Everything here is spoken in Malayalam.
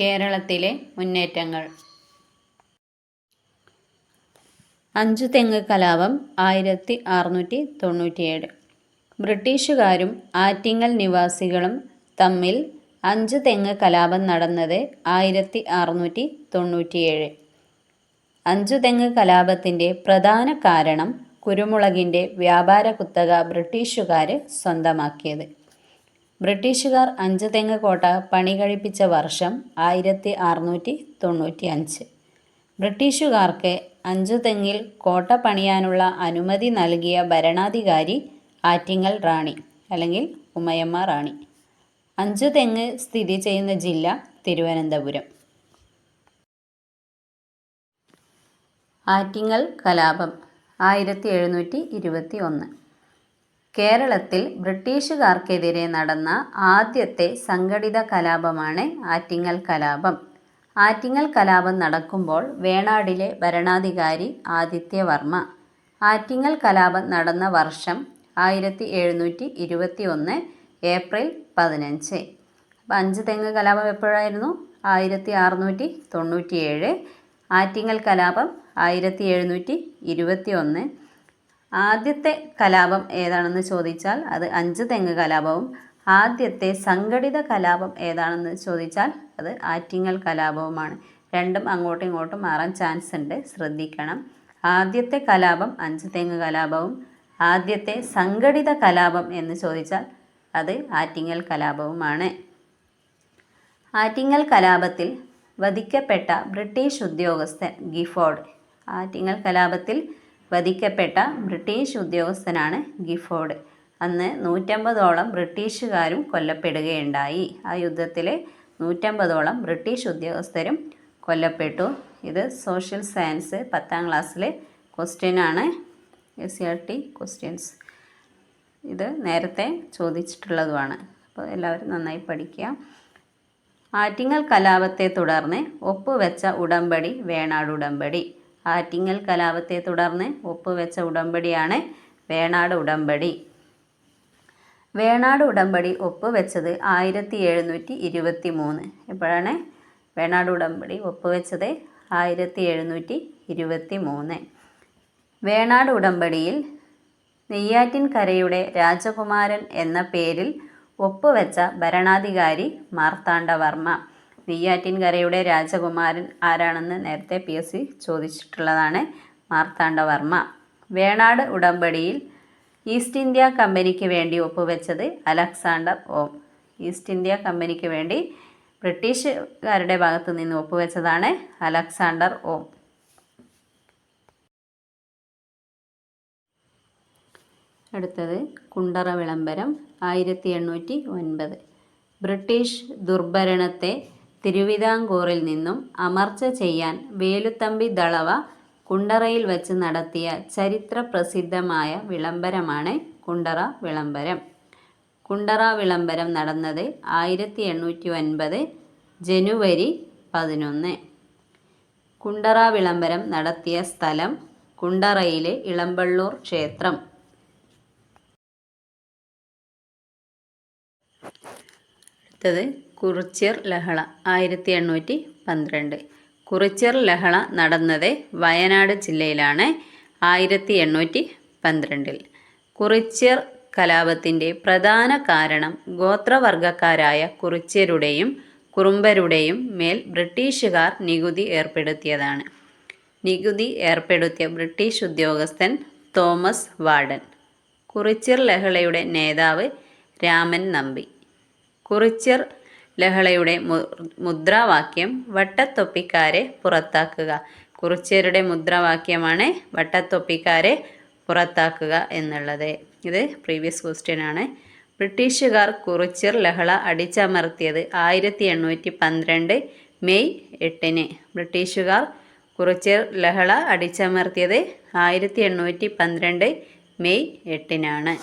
കേരളത്തിലെ മുന്നേറ്റങ്ങൾ. അഞ്ചു തെങ്ങ് കലാപം ആയിരത്തി അറുന്നൂറ്റി തൊണ്ണൂറ്റിയേഴ്. ബ്രിട്ടീഷുകാരും ആറ്റിങ്ങൽ നിവാസികളും തമ്മിൽ അഞ്ചു തെങ്ങ് കലാപം നടന്നത് ആയിരത്തി അറുന്നൂറ്റി തൊണ്ണൂറ്റിയേഴ്. അഞ്ചു തെങ്ങ് കലാപത്തിന്റെ പ്രധാന കാരണം കുരുമുളകിന്റെ വ്യാപാര കുത്തക ബ്രിട്ടീഷുകാർ സ്വന്തമാക്കിയത്. ബ്രിട്ടീഷുകാർ അഞ്ചുതെങ്ങ് കോട്ട പണി കഴിപ്പിച്ച വർഷം ആയിരത്തി അറുന്നൂറ്റി തൊണ്ണൂറ്റി അഞ്ച് ബ്രിട്ടീഷുകാർക്ക് അഞ്ചുതെങ്ങിൽ കോട്ട പണിയാനുള്ള അനുമതി നൽകിയ ഭരണാധികാരി ആറ്റിങ്ങൽ റാണി അല്ലെങ്കിൽ ഉമയമ്മ റാണി. അഞ്ചുതെങ്ങ് സ്ഥിതി ചെയ്യുന്ന ജില്ല തിരുവനന്തപുരം. ആറ്റിങ്ങൽ കലാപം ആയിരത്തി എഴുന്നൂറ്റി ഇരുപത്തി ഒന്ന് കേരളത്തിൽ ബ്രിട്ടീഷുകാർക്കെതിരെ നടന്ന ആദ്യത്തെ സംഘടിത കലാപമാണ് ആറ്റിങ്ങൽ കലാപം. ആറ്റിങ്ങൽ കലാപം നടക്കുമ്പോൾ വേണാടിലെ ഭരണാധികാരി ആദിത്യവർമ്മ. ആറ്റിങ്ങൽ കലാപം നടന്ന വർഷം ആയിരത്തി എഴുന്നൂറ്റി ഇരുപത്തി ഒന്ന് ഏപ്രിൽ പതിനഞ്ച്. അപ്പം അഞ്ച് തെങ്ങ് കലാപം എപ്പോഴായിരുന്നു? ആയിരത്തി അറുന്നൂറ്റി തൊണ്ണൂറ്റിയേഴ് ആറ്റിങ്ങൽ കലാപം ആയിരത്തി എഴുന്നൂറ്റി ഇരുപത്തി ഒന്ന് ആദ്യത്തെ കലാപം ഏതാണെന്ന് ചോദിച്ചാൽ അത് അഞ്ച് തെങ്ങ് കലാപവും ആദ്യത്തെ സംഘടിത കലാപം ഏതാണെന്ന് ചോദിച്ചാൽ അത് ആറ്റിങ്ങൽ കലാപവുമാണ്. രണ്ടും അങ്ങോട്ടും ഇങ്ങോട്ടും മാറാൻ ചാൻസ് ഉണ്ട് ശ്രദ്ധിക്കണം. ആദ്യത്തെ കലാപം അഞ്ച് തെങ്ങ് കലാപവും ആദ്യത്തെ സംഘടിത കലാപം എന്ന് ചോദിച്ചാൽ അത് ആറ്റിങ്ങൽ കലാപവുമാണ്. ആറ്റിങ്ങൽ കലാപത്തിൽ വധിക്കപ്പെട്ട ബ്രിട്ടീഷ് ഉദ്യോഗസ്ഥൻ ഗിഫോർഡ് ആറ്റിങ്ങൽ കലാപത്തിൽ വധിക്കപ്പെട്ട ബ്രിട്ടീഷ് ഉദ്യോഗസ്ഥനാണ് ഗിഫോർഡ്. അന്ന് നൂറ്റമ്പതോളം ബ്രിട്ടീഷുകാരും കൊല്ലപ്പെടുകയുണ്ടായി. ആ യുദ്ധത്തിൽ നൂറ്റമ്പതോളം ബ്രിട്ടീഷ് ഉദ്യോഗസ്ഥരും കൊല്ലപ്പെട്ടു. ഇത് സോഷ്യൽ സയൻസ് പത്താം ക്ലാസ്സിലെ ക്വസ്റ്റ്യനാണ് S C R T questions. ഇത് നേരത്തെ ചോദിച്ചിട്ടുള്ളതുമാണ്. അപ്പോൾ എല്ലാവരും നന്നായി പഠിക്കുക. ആറ്റിങ്ങൽ കലാപത്തെ തുടർന്ന് ഒപ്പുവെച്ച ഉടമ്പടി വേണാട് ഉടമ്പടി. ആറ്റിങ്ങൽ കലാപത്തെ തുടർന്ന് ഒപ്പുവെച്ച ഉടമ്പടിയാണ് വേണാട് ഉടമ്പടി. വേണാട് ഉടമ്പടി ഒപ്പുവെച്ചത് ആയിരത്തി എഴുന്നൂറ്റി ഇരുപത്തി മൂന്ന് എപ്പോഴാണ് വേണാട് ഉടമ്പടി ഒപ്പുവെച്ചത് ആയിരത്തി എഴുന്നൂറ്റി ഇരുപത്തി മൂന്ന് വേണാട് ഉടമ്പടിയിൽ നെയ്യാറ്റിൻകരയുടെ രാജകുമാരൻ എന്ന പേരിൽ ഒപ്പുവെച്ച ഭരണാധികാരി മാർത്താണ്ഡവർമ്മ. നെയ്യാറ്റിൻകരയുടെ രാജകുമാരൻ ആരാണെന്ന് നേരത്തെ പി എസ് സി ചോദിച്ചിട്ടുള്ളതാണ് മാർത്താണ്ഡവർമ്മ വേണാട് ഉടമ്പടിയിൽ ഈസ്റ്റ് ഇന്ത്യ കമ്പനിക്ക് വേണ്ടി ഒപ്പുവെച്ചത് അലക്സാണ്ടർ ഓം. ഈസ്റ്റ് ഇന്ത്യ കമ്പനിക്ക് വേണ്ടി ബ്രിട്ടീഷുകാരുടെ ഭാഗത്തു നിന്ന് ഒപ്പുവെച്ചതാണ് അലക്സാണ്ടർ ഓം. അടുത്തത് കുണ്ടറ വിളംബരം ആയിരത്തി എണ്ണൂറ്റി ഒൻപത്. ബ്രിട്ടീഷ് ദുർഭരണത്തെ തിരുവിതാംകൂറിൽ നിന്നും അമർച്ച ചെയ്യാൻ വേലുത്തമ്പി ദളവ കുണ്ടറയിൽ വച്ച് നടത്തിയ ചരിത്ര പ്രസിദ്ധമായ വിളംബരമാണ് കുണ്ടറ വിളംബരം. കുണ്ടറ വിളംബരം നടന്നത് ആയിരത്തി എണ്ണൂറ്റി ഒൻപത് ജനുവരി പതിനൊന്ന്. കുണ്ടറ വിളംബരം നടത്തിയ സ്ഥലം കുണ്ടറയിലെ ഇളമ്പള്ളൂർ ക്ഷേത്രം. അടുത്തത് കുറിച്യർ ലഹള ആയിരത്തി എണ്ണൂറ്റി പന്ത്രണ്ട് കുറിച്യർ ലഹള നടന്നത് വയനാട് ജില്ലയിലാണ് ആയിരത്തി എണ്ണൂറ്റി പന്ത്രണ്ടിൽ കുറിച്യർ കലാപത്തിന്റെ പ്രധാന കാരണം ഗോത്രവർഗക്കാരായ കുറിച്യരുടെയും കുറുമ്പരുടെയും മേൽ ബ്രിട്ടീഷുകാർ നികുതി ഏർപ്പെടുത്തിയതാണ്. നികുതി ഏർപ്പെടുത്തിയ ബ്രിട്ടീഷ് ഉദ്യോഗസ്ഥൻ തോമസ് വാർഡൻ. കുറിച്യർ ലഹളയുടെ നേതാവ് രാമൻ നമ്പി. കുറിച്യർ ലഹളയുടെ മുദ്രാവാക്യം വട്ടത്തൊപ്പിക്കാരെ പുറത്താക്കുക. കുറിച്യരുടെ മുദ്രാവാക്യമാണ് വട്ടത്തൊപ്പിക്കാരെ പുറത്താക്കുക എന്നുള്ളത്. ഇത് പ്രീവിയസ് ക്വസ്റ്റ്യൻ ആണ്. ബ്രിട്ടീഷുകാർ കുറിച്യർ ലഹള അടിച്ചമർത്തിയത് ആയിരത്തി എണ്ണൂറ്റി പന്ത്രണ്ട് മെയ് എട്ടിന്. ബ്രിട്ടീഷുകാർ കുറിച്യർ ലഹള അടിച്ചമർത്തിയത് ആയിരത്തി എണ്ണൂറ്റി പന്ത്രണ്ട് മെയ് എട്ടിനാണ്.